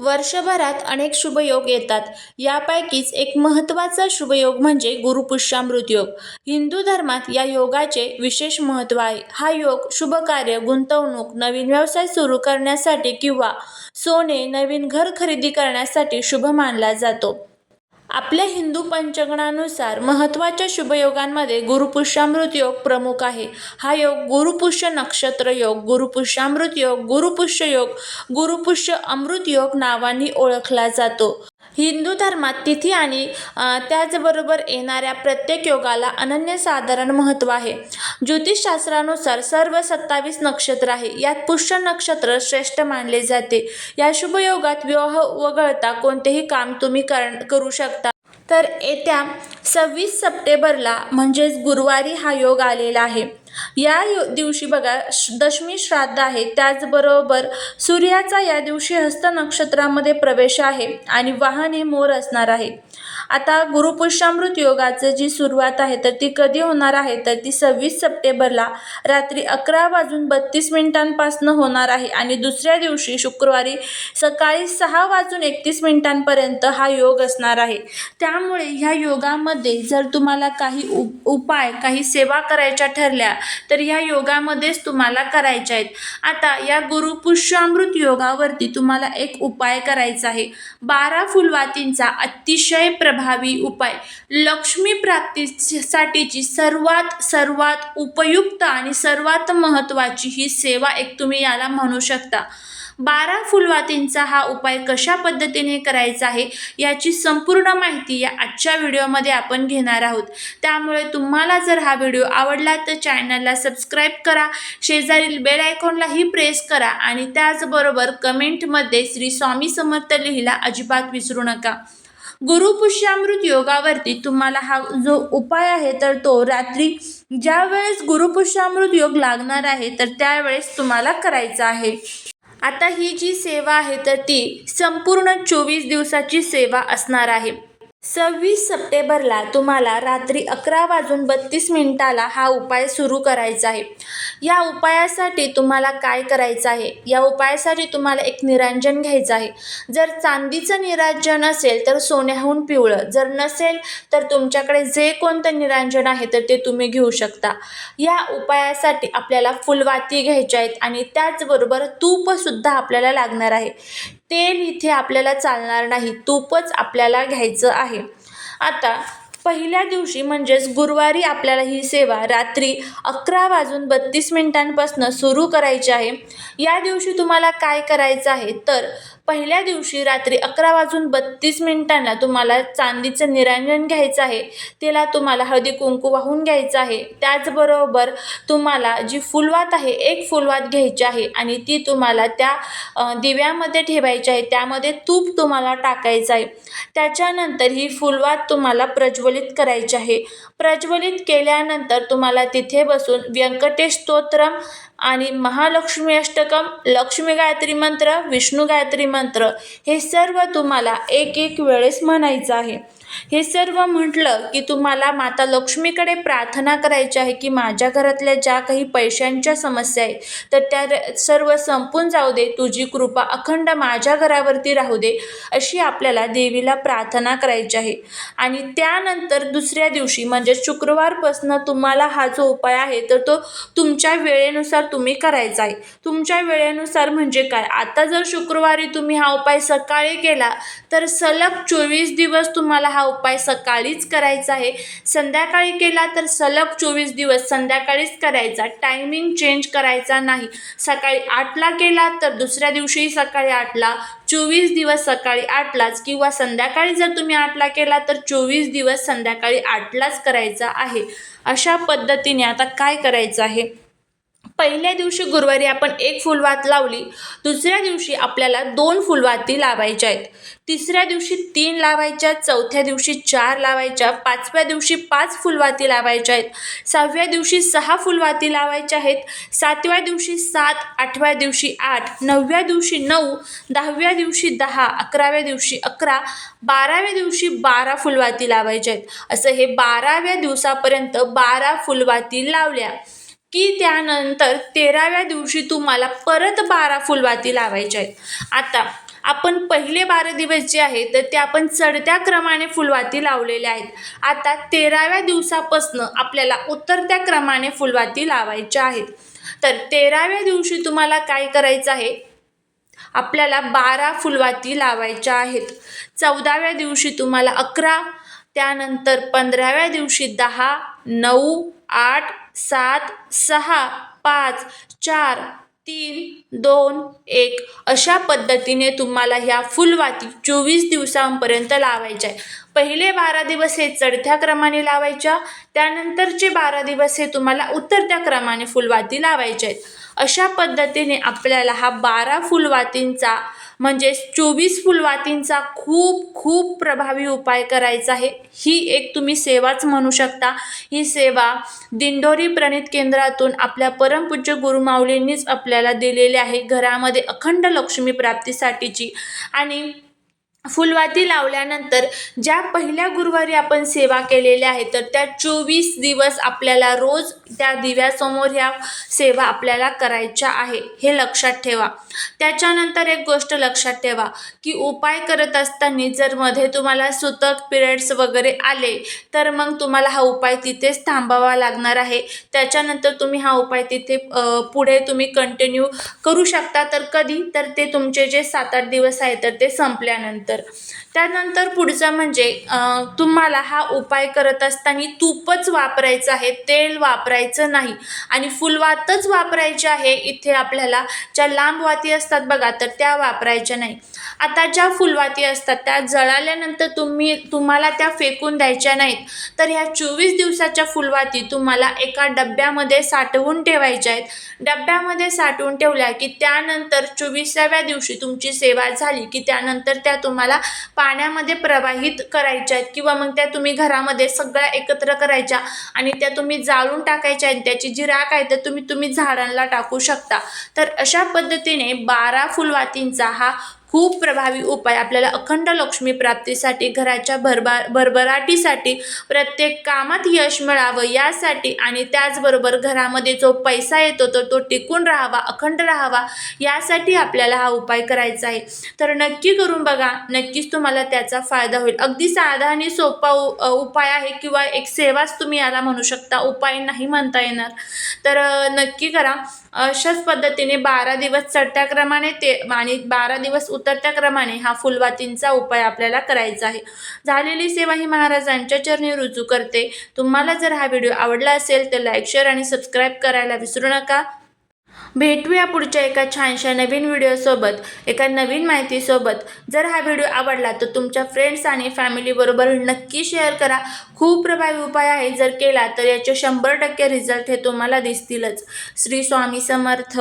वर्षभरात अनेक शुभयोग येतात. यापैकीच एक महत्त्वाचा शुभयोग म्हणजे गुरुपुष्यामृत योग हिंदू धर्मात या योगाचे विशेष महत्त्व आहे. हा योग शुभ कार्य गुंतवणूक नवीन व्यवसाय सुरू करण्यासाठी किंवा सोने नवीन घर खरेदी करण्यासाठी शुभ मानला जातो. आपल्या हिंदू पंचगणानुसार महत्त्वाच्या शुभयोगांमध्ये गुरुपुष्यामृत योग प्रमुख आहे. हा योग गुरुपुष्य नक्षत्र योग गुरुपुष्यामृत योग गुरुपुष्य योग गुरुपुष्य अमृत योग नावांनी ओळखला जातो. हिंदू धर्मात तिथी आणि त्याचबरोबर येणाऱ्या प्रत्येक योगाला अनन्यसाधारण महत्त्व आहे. ज्योतिषशास्त्रानुसार सर्व सत्तावीस नक्षत्र आहे. यात पुष्य नक्षत्र श्रेष्ठ मानले जाते. या शुभयोगात विवाह वगळता कोणतेही काम तुम्ही कर करू शकता. तर येत्या सव्वीस सप्टेंबरला म्हणजेच गुरुवारी हा योग आलेला आहे. या दिवशी बघा श- दशमी श्राद्ध आहे. त्याचबरोबर सूर्याचा या दिवशी हस्त नक्षत्रामध्ये प्रवेश आहे आणि वाहन हे मोर असणार आहे. आता गुरुपुष्यामृत योगाचं जी सुरुवात आहे तर ती कधी होणार आहे? तर ती सव्वीस सप्टेंबरला रात्री अकरा वाजून बत्तीस मिनिटांपासून होणार आहे आणि दुसऱ्या दिवशी शुक्रवारी सकाळी सहा वाजून एकतीस मिनिटांपर्यंत हा योग असणार आहे. त्यामुळे ह्या योगामध्ये जर तुम्हाला काही उप उपाय काही सेवा करायच्या ठरल्या तर ह्या योगामध्येच तुम्हाला करायच्या आहेत. आता या गुरुपुष्यामृत योगावरती तुम्हाला एक उपाय करायचा आहे. बारा फुलवातींचा अतिशय प्रभाव उपाय. लक्ष्मी प्राप्तीसाठीची सर्वात सर्वात उपयुक्त आणि सर्वात महत्त्वाची ही सेवा एक तुम्ही याला म्हणू शकता. बारा फुलवातींचा हा उपाय कशा पद्धतीने करायचा आहे याची संपूर्ण माहिती या आजच्या व्हिडिओमध्ये आपण घेणार आहोत. त्यामुळे तुम्हाला जर हा व्हिडिओ आवडला तर चॅनलला सबस्क्राईब करा शेजारील बेल आयकॉनलाही प्रेस करा आणि त्याचबरोबर कमेंटमध्ये श्री स्वामी समर्थ लिहिला अजिबात विसरू नका. गुरुपुष्यामृत योगावरती तुम्हाला हा जो उपाय आहे तर तो रात्री ज्या वेळेस गुरुपुष्यामृत योग लागणार आहे तर त्यावेळेस तुम्हाला करायचा आहे. आता ही जी सेवा आहे तर ती संपूर्ण चोवीस दिवसाची सेवा असणार आहे. सव्वीस सप्टेंबरला तुम्हाला रात्री अकरा वाजून बत्तीस मिनिटाला हा उपाय सुरू करायचा आहे. या उपायासाठी तुम्हाला काय करायचं आहे? या उपायासाठी तुम्हाला एक निरांजन घ्यायचं आहे. जर चांदीचं निरांजन असेल तर सोन्याहून पिवळं. जर नसेल तर तुमच्याकडे जे कोणतं निरांजन आहे तर ते तुम्ही घेऊ शकता. या उपायासाठी आपल्याला फुलवाती घ्यायच्या आहेत आणि त्याचबरोबर तूपसुद्धा आपल्याला लागणार आहे. तेल इथे आपल्याला चालणार नाही. तूपच आपल्याला घ्यायचं आहे. आता पहिल्या दिवशी म्हणजेच गुरुवारी आपल्याला ही सेवा रात्री अकरा वाजून बत्तीस मिनिटांपासून सुरू करायची आहे. या दिवशी तुम्हाला काय करायचं आहे? तर पहिल्या दिवशी रात्री अकरा वाजून बत्तीस मिनिटांना तुम्हाला चांदीचं निरांजन घ्यायचं आहे. तिला तुम्हाला हळदी कुंकू वाहून घ्यायचं आहे. त्याचबरोबर तुम्हाला जी फुलवात आहे एक फुलवात घ्यायची आहे आणि ती तुम्हाला त्या दिव्यामध्ये ठेवायची आहे. त्यामध्ये तूप तुम्हाला टाकायचं आहे. त्याच्यानंतर ही फुलवात तुम्हाला प्रज्वलित करायची आहे. प्रज्वलित केल्यानंतर तुम्हाला तिथे बसून व्यंकटेश स्तोत्रम आणि महालक्ष्मी अष्टकम लक्ष्मी गायत्री मंत्र विष्णू गायत्री मंत्र हे सर्व तुम्हाला एक एक वेळेस म्हणायचं आहे. हे सर्व म्हटलं की तुम्हाला माता लक्ष्मीकडे प्रार्थना करायची आहे की माझ्या घरातल्या ज्या काही पैशांच्या समस्या आहेत तर त्या र- सर्व संपून जाऊ दे. तुझी कृपा अखंड माझ्या घरावरती राहू दे अशी आपल्याला देवीला प्रार्थना करायची आहे. आणि त्यानंतर दुसऱ्या दिवशी म्हणजे शुक्रवारपासून तुम्हाला हा जो उपाय आहे तर तो तुमच्या वेळेनुसार तुम्ही करायचा आहे. तुमच्या वेळेनुसार म्हणजे काय? आता जर शुक्रवारी तुम्ही हा उपाय सकाळी केला तर सलग चोवीस दिवस तुम्हाला हा हा उपाय सकाळीच करायचा आहे. संध्याकाळी केला तर सलग चोवीस दिवस संध्याकाळीच करायचा. टायमिंग चेंज करायचा नाही. सकाळी आठला केला तर दुसऱ्या दिवशीही सकाळी आठला. चोवीस दिवस सकाळी आठलाच किंवा संध्याकाळी जर तुम्ही आठला केला तर चोवीस दिवस संध्याकाळी आठलाच करायचा आहे. अशा पद्धतीने आता काय करायचं आहे? पहिल्या दिवशी गुरुवारी आपण एक फुलवात लावली दुसऱ्या दिवशी आपल्याला दोन फुलवाती लावायच्या आहेत. तिसऱ्या दिवशी तीन लावायच्या चौथ्या दिवशी चार लावायच्या पाचव्या दिवशी पाच फुलवाती लावायच्या आहेत. सहाव्या दिवशी सहा फुलवाती लावायच्या आहेत. सातव्या दिवशी सात आठव्या दिवशी आठ नवव्या दिवशी नऊ दहाव्या दिवशी दहा अकराव्या दिवशी अकरा बाराव्या दिवशी बारा फुलवाती लावायच्या आहेत. असं हे बाराव्या दिवसापर्यंत बारा फुलवाती लावल्या. की त्यानंतर तेराव्या दिवशी तुम्हाला परत बारा फुलवाती लावायच्या आहेत. आता आपण पहिले बारा दिवस जे आहे तर ते आपण चढत्या क्रमाने फुलवाती लावलेल्या आहेत. आता तेराव्या दिवसापासनं आपल्याला उतरत्या क्रमाने फुलवाती लावायच्या आहेत. तर तेराव्या दिवशी तुम्हाला काय करायचं आहे? आपल्याला बारा फुलवाती लावायच्या आहेत. चौदाव्या दिवशी तुम्हाला अकरा त्यानंतर पंधराव्या दिवशी दहा नऊ आठ सात सहा पाच चार तीन दोन एक अशा पद्धतीने तुम्हाला ह्या फुलवाती चोवीस दिवसांपर्यंत लावायच्या. आहे पहिले बारा दिवस हे चढत्या क्रमाने लावायच्या. त्यानंतरचे बारा दिवस हे तुम्हाला उतरत्या क्रमाने फुलवाती लावायच्या आहेत. अशा पद्धतीने आपल्याला हा बारा फुलवातींचा म्हणजेच चोवीस फुलवातींचा खूप खूप प्रभावी उपाय करायचा आहे. ही एक तुम्ही सेवाच म्हणू शकता. ही सेवा दिंडोरी प्रणित केंद्रातून आपल्या परमपूज्य गुरुमाऊलींनीच आपल्याला दिलेली आहे. घरामध्ये अखंड लक्ष्मी प्राप्तीसाठीची. आणि फुलवाती लावल्यानंतर ज्या पहिल्या गुरुवारी आपण सेवा केलेल्या आहे तर त्या चोवीस दिवस आपल्याला रोज त्या दिव्यासमोर ह्या सेवा आपल्याला करायच्या आहे. हे लक्षात ठेवा. त्याच्यानंतर एक गोष्ट लक्षात ठेवा की उपाय करत असताना जर मध्ये तुम्हाला सुतक पिरियड्स वगैरे आले तर मग तुम्हाला हा उपाय तिथेच थांबावा लागणार आहे. त्याच्यानंतर तुम्ही हा उपाय तिथे पुढे तुम्ही कंटिन्यू करू शकता. तर कधी? तर ते तुमचे जे सात आठ दिवस आहे तर ते संपल्यानंतर. त्यानंतर पुढचं म्हणजे तुम्हाला हा उपाय करत असताना तूपच वापरायचं आहे तेल वापरायचं नाही. आणि फुलवातच वापरायचे आहे इथे आपल्याला ज्या लांब वाती असतात बघा तर त्या वापरायच्या नाही. आता ज्या फुलवाती असतात त्या जळाल्यानंतर तुम्ही तुम्हाला त्या फेकून द्यायच्या नाहीत. तर ह्या चोवीस दिवसाच्या फुलवाती तुम्हाला एका डब्यामध्ये साठवून ठेवायच्या आहेत. डब्यामध्ये साठवून ठेवल्या की त्यानंतर चोवीसाव्या दिवशी तुमची सेवा झाली की त्यानंतर त्या तुम्हाला पाण्यामध्ये प्रवाहित करायच्या आहेत किंवा मग त्या तुम्ही घरामध्ये सगळ्या एकत्र करायच्या आणि त्या तुम्ही जाळून टाकायच्या आहेत त्याची जी राख आहे तर तुम्ही तुम्ही झाडांना टाकू शकता. तर अशा पद्धतीने बारा फुलवातींचा हा खूप प्रभावी उपाय. आपल्याला अखंड लक्ष्मी प्राप्तीसाठी घराच्या भरभा भरभराटीसाठी प्रत्येक कामात यश मिळावं यासाठी आणि त्याचबरोबर घरामध्ये जो पैसा येतो तर तो टिकून राहावा अखंड राहावा यासाठी आपल्याला हा उपाय करायचा आहे. तर नक्की करून बघा नक्कीच तुम्हाला त्याचा फायदा होईल. अगदी साधा आणि सोपा उ- उपाय आहे किंवा एक सेवाच तुम्ही याला म्हणू शकता. उपाय नाही म्हणता येणार. तर नक्की करा. अशाच पद्धतीने बारा दिवस चढत्या क्रमाने ते आणि बारा दिवस उतरत्या क्रमाने हा फुलवातींचा उपाय आपल्याला करायचा आहे. झालेली सेवा ही महाराजांच्या चरणी रुजू करते. तुम्हाला जर हा व्हिडिओ आवडला असेल तर लाईक शेअर आणि सबस्क्राईब करायला विसरू नका. भेटूया पुढच्या एका छानशा नवीन व्हिडिओसोबत एका नवीन माहितीसोबत जर हा व्हिडिओ आवडला तर तुमच्या फ्रेंड्स आणि फॅमिलीबरोबर नक्की शेअर करा. खूप प्रभावी उपाय आहे. जर केला तर याचे शंभर टक्के रिझल्ट हे तुम्हाला दिसतीलच. श्री स्वामी समर्थ.